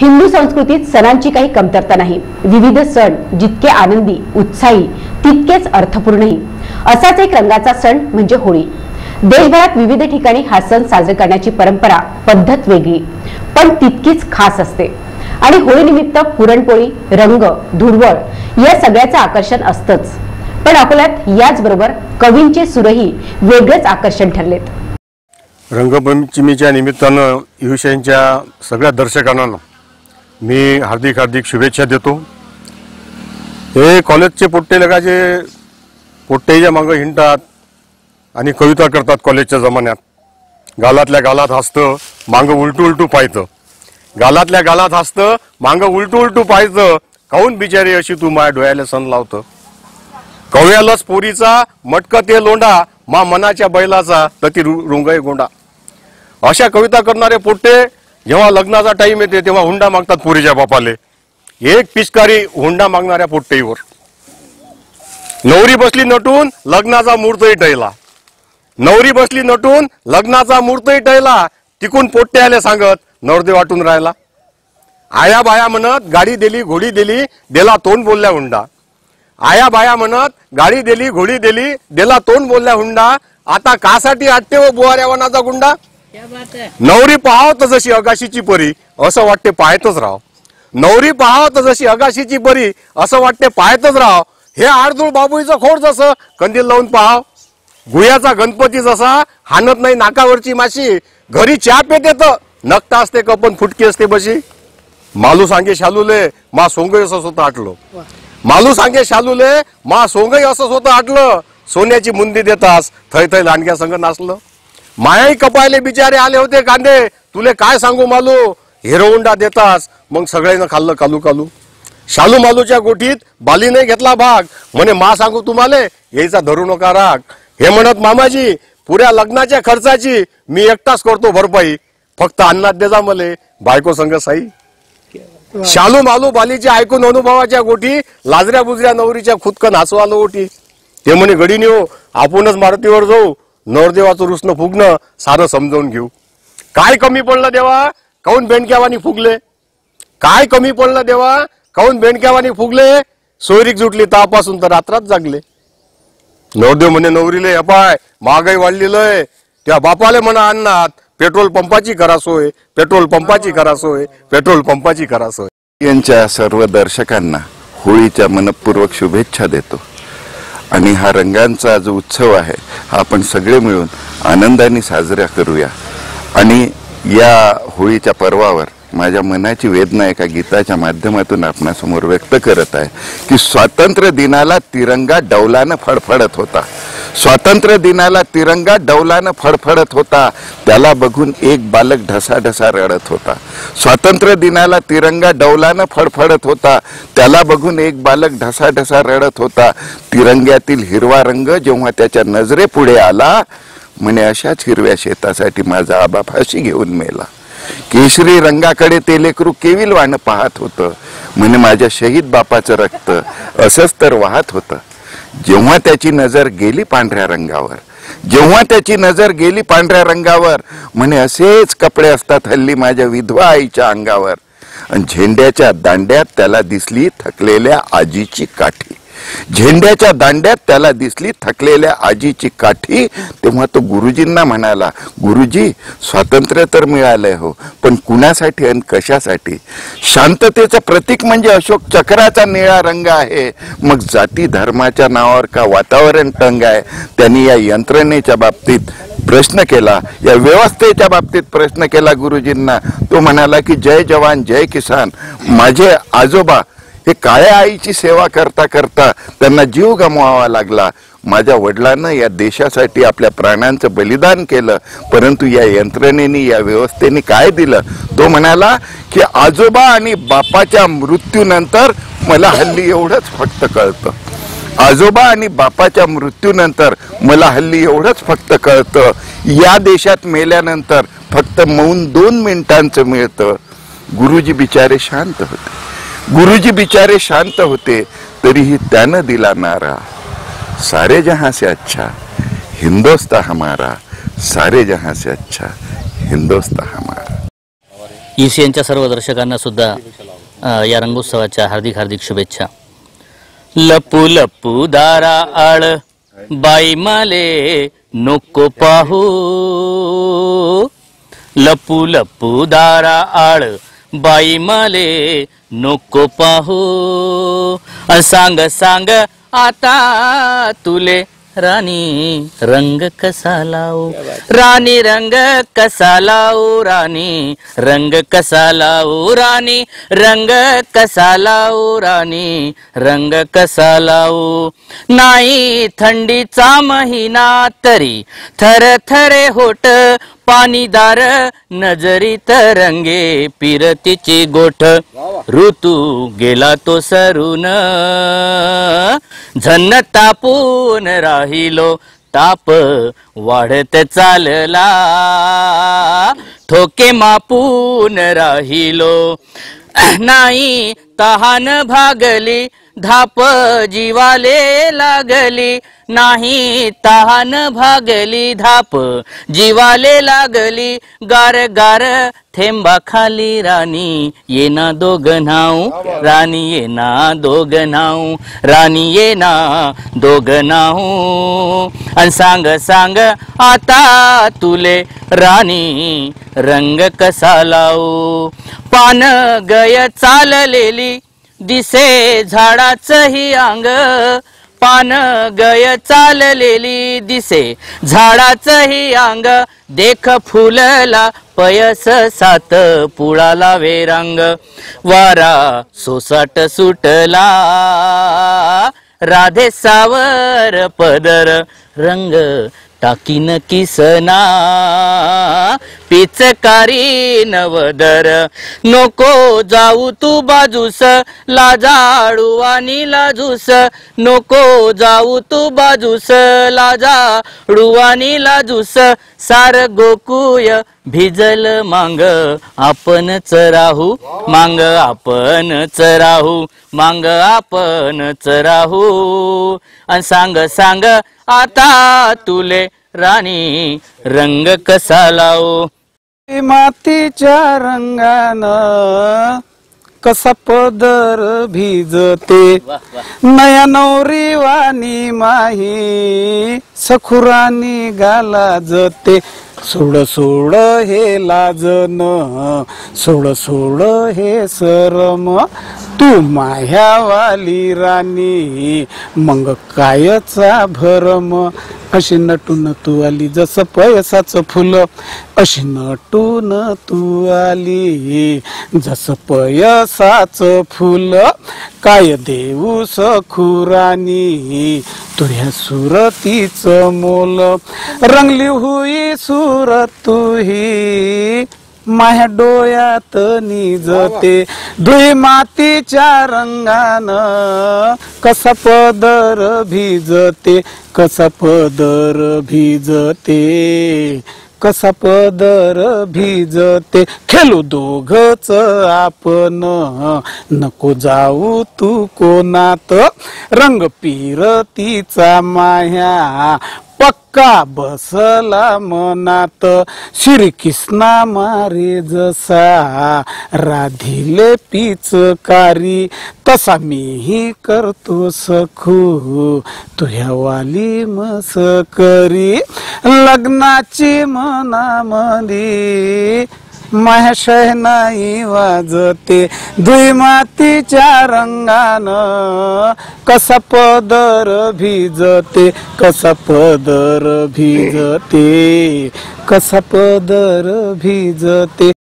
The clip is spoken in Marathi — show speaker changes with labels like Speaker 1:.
Speaker 1: हिंदू संस्कृतीत सणांची काही कमतरता नाही. विविध सण जितके आनंदी उत्साही तितकेच अर्थपूर्णही असाच एक रंगाचा सण म्हणजे होळी. देशभरात विविध ठिकाणी हा सण साजरा करण्याची परंपरा पद्धत वेगळी पण तितकीच खास असते. आणि होळीनिमित्त पुरणपोळी रंग धुरवळ या सगळ्याचं आकर्षण असतंच. पण अकोल्यात याचबरोबर कवींचे सुरही वेगळेच आकर्षण ठरलेत.
Speaker 2: रंगपंचमीच्या निमित्तानं युवशांच्या सगळ्या दर्शकांना मी हार्दिक हार्दिक शुभेच्छा देतो. हे कॉलेजचे पोट्टे लगाचे पोट्टेच्या मागं हिंडतात आणि कविता करतात कॉलेजच्या जमान्यात. गालातल्या गालात हसतं मागं उलटू उलटू पाहायचं. गालातल्या गालात हसतं मागं उलटू उलटू पाहायचं. काहून बिचारी अशी तू माया डोळ्याला सण लावतं? कव्यालाच पोरीचा मटक ते लोंडा मा मनाच्या बैलाचा तती रुंगय गोंडा. अशा कविता करणारे पोट्टे जेव्हा लग्नाचा टाईम येते तेव्हा हुंडा मागतात पुरीच्या बापाले. एक पिचकारी हुंडा मागणाऱ्या पोट्टेवर नवरी बसली नटून लग्नाचा मूर्तही टळला. नवरी बसली नटून लग्नाचा मूर्तही टळला. तिकून पोट्टे आले सांगत नवरदे वाटून राहिला. आया बाया म्हणत गाडी दिली घोडी दिली देला तोंड बोलल्या हुंडा. आया बाया म्हणत गाडी दिली घोडी दिली देला तोंड बोलल्या हुंडा. आता कासाठी आटते व हो बुवाऱ्या वनाचा गुंडा? नवरी पाहाव तर जशी अगाशीची परी असं वाटते पाहतच राव नवरी पाहाव तर जशी अगाशीची परी असं वाटते पाहतच राव हे आडदूळ बाबूचं खोड जसं कंदील लावून पाहाव. गुयाचा गणपती जसा हाणत नाही नाकावरची माशी घरी चहा पेते तर नकटा असते कपन फुटकी असते बशी. मालू सांगे शालूले मा सोंगई असं स्वतः आटलो. मालू सांगे शालूले मा सोंगई असं स्वतः आटलं. सोन्याची मुंदी देतास थै थै लांडग्या संग नाचलं. मायाही कपायले बिचारे आले होते कांदे तुले काय सांगू मालू? हिरोउंडा देतास. मग सगळ्यांना खाल्लं कालू कालू. शालू मालूच्या गोठीत बालीने घेतला भाग. म्हणे मा सांगू तुम्हाला? यायचा धरू नका राग. हे म्हणत मामाजी पुऱ्या लग्नाच्या खर्चाची मी एकटाच करतो भरपाई. फक्त अन्नात देजा मले. बायको संग साई. शालू मालू बालीच्या ऐकून अनुभवाच्या गोठी लाजऱ्या बुजऱ्या नवरीच्या खुदकन हसू आलो ओटी. ते म्हणे गडीने हो आपणच मारुतीवर जाऊ. नवरदेवाचं रुसणं फुगणं सारं समजावून घेऊ. काय कमी पडलं देवा? काऊन बेंडक्यावानी फुगले? काय कमी पडलं देवा? काऊन बेंडक्यावानी फुगले? सोयरीक जुटली तापासून तर रात्रात जागले. नवरदेव म्हणे नवरीले अपाय महागाई वाढलेलं आहे त्या बापाले म्हणा अन्नात पेट्रोल पंपाची करा सोय पेट्रोल पंपाची करा सोय पेट्रोल पंपाची करा सोय.
Speaker 3: यांच्या सर्व दर्शकांना होळीच्या मनपूर्वक शुभेच्छा देतो. आणि हा रंगांचा जो उत्सव आहे. हा आपण सगळे मिळून आनंदाने साजरा करूया. आणि या होळीच्या पर्वावर माझ्या मनाची वेदना एका गीताच्या माध्यमातून आपणासमोर व्यक्त करत आहे की स्वातंत्र्य दिनाला तिरंगा डौलानं फडफडत होता. स्वातंत्र्य दिनाला तिरंगा डौलानं फडफडत होता. त्याला बघून एक बालक ढसाढसा रडत होता. स्वातंत्र्य दिनाला तिरंगा डौलानं फडफडत होता. त्याला बघून एक बालक ढसाढसा रडत होता. तिरंग्यातील हिरवा रंग जेव्हा त्याच्या नजरेपुढे आला म्हणे अशाच हिरव्या शेतासाठी माझा आबा फाशी घेऊन मेला. केशरी रंगाकडे ते लेकरू वाण पाहत होतं. म्हणे माझ्या शहीद बापाचं रक्त असंच तर वाहत होतं. जेव्हा त्याची नजर गेली पांढऱ्या रंगावर जेव्हा त्याची नजर गेली पांढऱ्या रंगावर म्हणे असेच कपडे असतात हल्ली माझ्या विधवा आईच्या अंगावर. आणि झेंड्याच्या दांड्यात त्याला दिसली थकलेल्या आजीची काठी. झेंड्याच्या दांड्यात त्याला दिसली थकलेल्या आजीची काठी. तेव्हा तो गुरुजींना म्हणाला गुरुजी स्वातंत्र्य तर मिळालंय हो पण कुणासाठी आणि कशासाठी? शांततेचं प्रतीक म्हणजे अशोक चक्राचा निळा रंग आहे. मग जाती धर्माच्या नावावर का वातावरण तंग आहे? त्यांनी या यंत्रणेच्या बाबतीत प्रश्न केला. या व्यवस्थेच्या बाबतीत प्रश्न केला गुरुजींना. तो म्हणाला की जय जवान जय किसान. माझे आजोबा हे काळ्या आईची सेवा करता करता त्यांना जीव गमवावा लागला. माझ्या वडिलांना या देशासाठी आपल्या प्राणांचं बलिदान केलं परंतु या यंत्रणेने या व्यवस्थेने काय दिलं? तो म्हणाला की आजोबा आणि बापाच्या मृत्यूनंतर मला हल्ली एवढंच फक्त कळतं. आजोबा आणि बापाच्या मृत्यूनंतर मला हल्ली एवढंच फक्त कळतं. या देशात मेल्यानंतर फक्त मौन दोन मिनिटांचं मिळतं. गुरुजी बिचारे शांत होते. गुरुजी बिचारे शांत होते तरीही त्यानं दिला नारा. सारे जहां से अच्छा हिंदोस्ता हमारा. सारे जहां से अच्छा हिंदोस्ता हमारा.
Speaker 4: ईसीएनच्या सर्व दर्शकांना सुद्धा अ, या रंगोत्सवाच्या हार्दिक हार्दिक शुभेच्छा. लपू लपू दारा आळ बाई माले नको पाहू. लपू लपू दारा आळ बाई माले नको पाहू. सांग सांग आता तुले राणी रंग कसा लावू? राणी रंग कसा लावू राणी रंग कसा लावू? राणी रंग कसा लावू राणी रंग कसा लावू? नाही थंडीचा महिना तरी थर थरे होट पाणीदार नजरीत रंगे पिरतीची गोठ. ऋतू गेला तो सरून. झन्न तापून राहिलो ताप वाढत चालला. ठोके मापून राहिलो. नाही तहान भागली धाप जीवाले लागली. नाही तहान भागली धाप जीवाले लागली. गार गार थेंबा खाली राणी येना दोघ नाऊ राणी येना दोघ नाऊ राणी येना दोघ नाऊ आणि सांग सांग आता तुले राणी रंग कसा लावू? पान गय चाललेली दिसे झाडाचं ही अंग. पान गय चाललेली दिसे झाडाचं ही अंग. देख फुलला पयस सात पुळाला वेरांग वारा सोसाट सुटला. राधे सावर पदर रंग टाकीन किसना. पिचकारी नवदर. नको जाऊ तू बाजूस लाजाळू आणि लाजूस. नको जाऊ तू बाजूस लाजाळू आणि लाजूस. सार गोकुय भिजल मांग आपण राहू. मांग आपण राहू मांग आपण राहू. आणि सांग सांग आता तुले राणी रंग कसा लावू?
Speaker 5: मातीच्या रंगानं कसा पदर भिजते. नया नवरी वाणी माही सखुरानी गाला जते. सोड सोड हे लाजन सोड सोड हे सरम. तू माह्यावाली राणी मग कायचा भरम? अशी नटून तू आली जसं पयसाचं फुलं अशी नटून तू आली. जसं पयसाचं फुलं काय देऊ सखुरानी. तुझ्या सुरतीचं मोल रंगली हुई सुरत तुही माझ्या डोळ्यात निजते. धुई मातीच्या रंगानं कसा पदर भिजते कसा पदर भिजते कसा पदर भिजते. खेळू दोघच आपण नको जाऊ तू कोणात. रंग पिरतीचा माह्या पक्का बसला मनात. श्री कृष्णा मारे जसा. राधिले पिचकारी तसा मीही करतो सखू. तुझ्यावाली मस करी. लग्नाची मनामधी माशय नाही वाजते. दुई मातीच्या रंगानं कसा पदर भिजते कसा पदर भिजते कसा पदर भिजते.